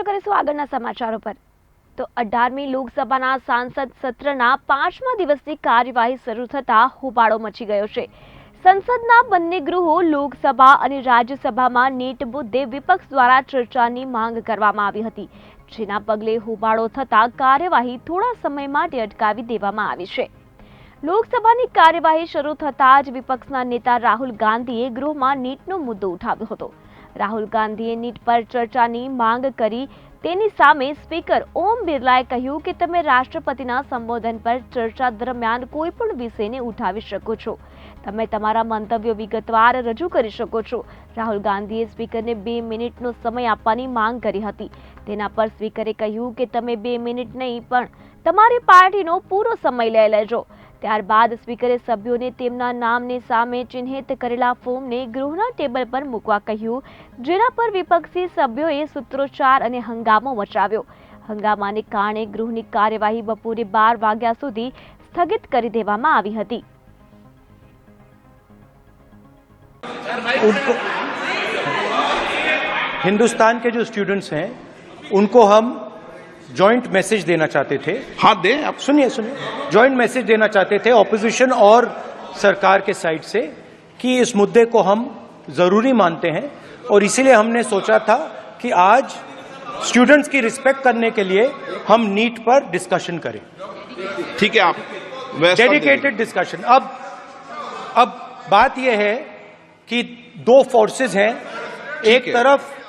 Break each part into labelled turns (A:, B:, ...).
A: નજર કરીશું આગળના સમાચારો પર. તો અઢારમી લોકસભાના સાંસદ સત્રના પાંચમા દિવસની કાર્યવાહી શરૂ થતા હોબાળો મચી ગયો છે. સંસદના બંને ગૃહો લોકસભા અને રાજ્યસભામાં નેટ મુદ્દે વિપક્ષ દ્વારા ચર્ચાની માંગ કરવામાં આવી હતી. જેના પગલે હોબાળો થતા કાર્યવાહી થોડા સમય માટે અટકાવી દેવામાં આવી છે. લોકસભાની કાર્યવાહી શરૂ થતાં જ વિપક્ષના નેતા રાહુલ ગાંધીએ ગૃહમાં નીટનો મુદ્દો ઉઠાવ્યો હતો. રાહુલ ગાંધીએ નીટ પર ચર્ચાની માંગ કરી. તેની સામે સ્પીકર ઓમ બિરલાએ કહ્યું કે તમે રાષ્ટ્રપતિના સંબોધન પર ચર્ચા દરમિયાન કોઈ પણ વિષયને ઉઠાવી શકો છો. તમે તમારા મંતવ્યો વિગતવાર રજૂ કરી શકો છો. રાહુલ ગાંધીએ સ્પીકરને બે મિનિટનો સમય આપવાની માંગ કરી હતી. તેના પર સ્પીકરે કહ્યું કે તમે બે મિનિટ નહીં, પણ તમારી પાર્ટીનો પૂરો સમય લઈ લેજો. ત્યારબાદ સ્પીકરે સભ્યોને તેમના નામની સામે ચિહ્નિત કરેલા ફોર્મને ગૃહના ટેબલ પર મૂકવા કહ્યું જેના પર વિપક્ષી સભ્યોએ સૂત્રોચ્ચાર અને હંગામો મચાવ્યો હંગામાને કારણે ગૃહની કાર્યવાહી બપોરે બાર વાગ્યા સુધી સ્થગિત કરી દેવામાં આવી હતી
B: उनको हिंदुस्तान के जो स्टूडेंट्स हैं उनको हम जॉइंट मैसेज देना चाहते थे।
C: हाँ दे आप।
B: सुनिए सुनिए। जॉइंट मैसेज देना चाहते थे ऑपोजिशन और सरकार के साइड से कि इस मुद्दे को हम ज़रूरी मानते हैं और इसीलिए हमने सोचा था कि आज स्टूडेंट्स की रिस्पेक्ट करने के लिए हम नीट पर डिस्कशन करें।
C: ठीक है आप
B: डेडिकेटेड डिस्कशन अब अब बात यह है कि दो फोर्सेस हैं। एक
C: है।
B: तरफ़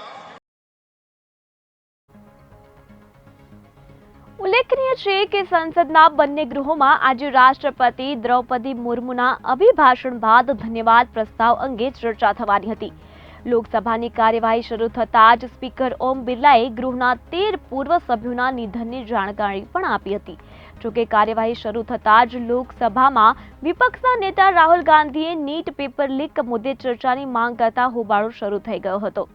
A: ઉલ્લેખનીય છે કે સંસદના બંને ગૃહોમાં આજે રાષ્ટ્રપતિ દ્રૌપદી મુર્મુના અભિભાષણ બાદ ધન્યવાદ પ્રસ્તાવ અંગે ચર્ચા થવાની હતી. લોકસભાની કાર્યવાહી શરૂ થતાં જ સ્પીકર ઓમ બિરલાએ ગૃહના તેર પૂર્વ સભ્યોના નિધનની જાણકારી પણ આપી હતી. જોકે કાર્યવાહી શરૂ થતાં જ લોકસભામાં વિપક્ષના નેતા રાહુલ ગાંધીએ નીટ પેપર લીક મુદ્દે ચર્ચાની માંગ કરતા હોબાળો શરૂ થઈ ગયો હતો.